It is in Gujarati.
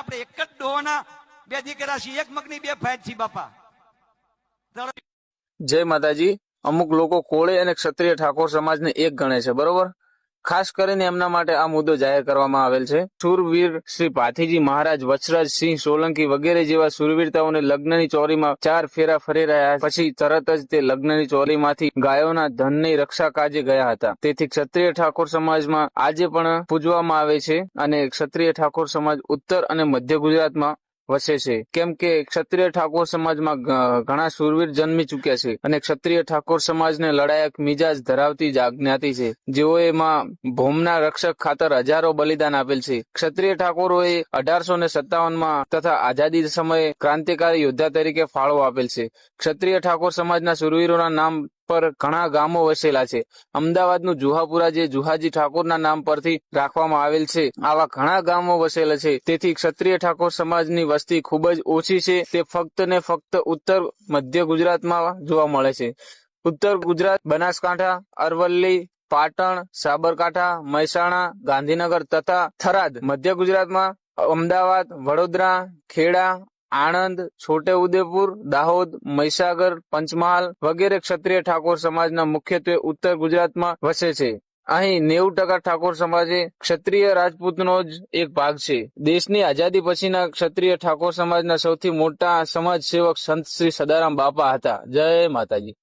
આપણે એક જ ડોહોના બે દીકરા છીએ, એક મગની બે ફાઇટ છીએ, બાપા. જય માતાજી. અમુક લોકો કોળે અને ક્ષત્રિય ઠાકોર સમાજને એક ગણે છે, બરોબર? ખાસ કરીને એમના માટે આ મુદ્દો જાહેર કરવામાં આવેલ છે. સુરવીર શ્રી પાથીજી મહારાજ, વચરાજ સિંહ સોલંકી વગેરે જેવા સુરવીરતાઓને લગ્નની ચોરીમાં ચાર ફેરા ફરી રહ્યા પછી તરત જ તે લગ્નની ચોરીમાંથી ગાયોના ધનની રક્ષા કાજે ગયા હતા. તેથી ક્ષત્રિય ઠાકોર સમાજમાં આજે પણ પૂજવામાં આવે છે અને ક્ષત્રિય ઠાકોર સમાજ ઉત્તર અને મધ્ય ગુજરાતમાં વસે છે. કેમ કે ક્ષત્રિય ઠાકોર સમાજમાં ઘણા સુરવીર જન્મી ચૂક્યા છે અને ક્ષત્રિય ઠાકોર સમાજને લડાયક મિજાજ ધરાવતી જ્ઞાતિ છે. જેઓ એમાં ભૌમના રક્ષક ખાતર હજારો બલિદાન આપેલ છે. ક્ષત્રિય ઠાકોરોએ અઢારસો ને સત્તાવનમાં તથા આઝાદી સમયે ક્રાંતિકારી યોદ્ધા તરીકે ફાળો આપેલ છે. ક્ષત્રિય ઠાકોર સમાજના સુરવીરોના નામ પર ઘણા ગામો વસેલા છે. અમદાવાદનું જુહાપુરા જે જુહાજી ઠાકોરના નામ પરથી રાખવામાં આવેલ છે, આવા ઘણા ગામો વસેલા છે. તેથી ક્ષત્રિય ઠાકોર સમાજની વસ્તી ખૂબ જ ઓછી છે. તે ફક્ત ને ફક્ત ઉત્તર મધ્ય ગુજરાતમાં જોવા મળે છે. ઉત્તર ગુજરાત, બનાસકાંઠા, અરવલ્લી, પાટણ, સાબરકાંઠા, મહેસાણા, ગાંધીનગર તથા થરાદ મધ્ય ગુજરાતમાં અમદાવાદ, વડોદરા, ખેડા આણંદ છોટેઉદેપુર દાહોદ, મહીસાગર, પંચમહાલ વગેરે ક્ષત્રિય ઠાકોર સમાજના મુખ્યત્વે ઉત્તર ગુજરાતમાં વસે છે. અહીં નેવું ટકા ઠાકોર સમાજે ક્ષત્રિય રાજપૂતનો જ એક ભાગ છે. દેશની આઝાદી પછીના ક્ષત્રિય ઠાકોર સમાજના સૌથી મોટા સમાજ સેવક સંત શ્રી સદારામ બાપા હતા. જય માતાજી.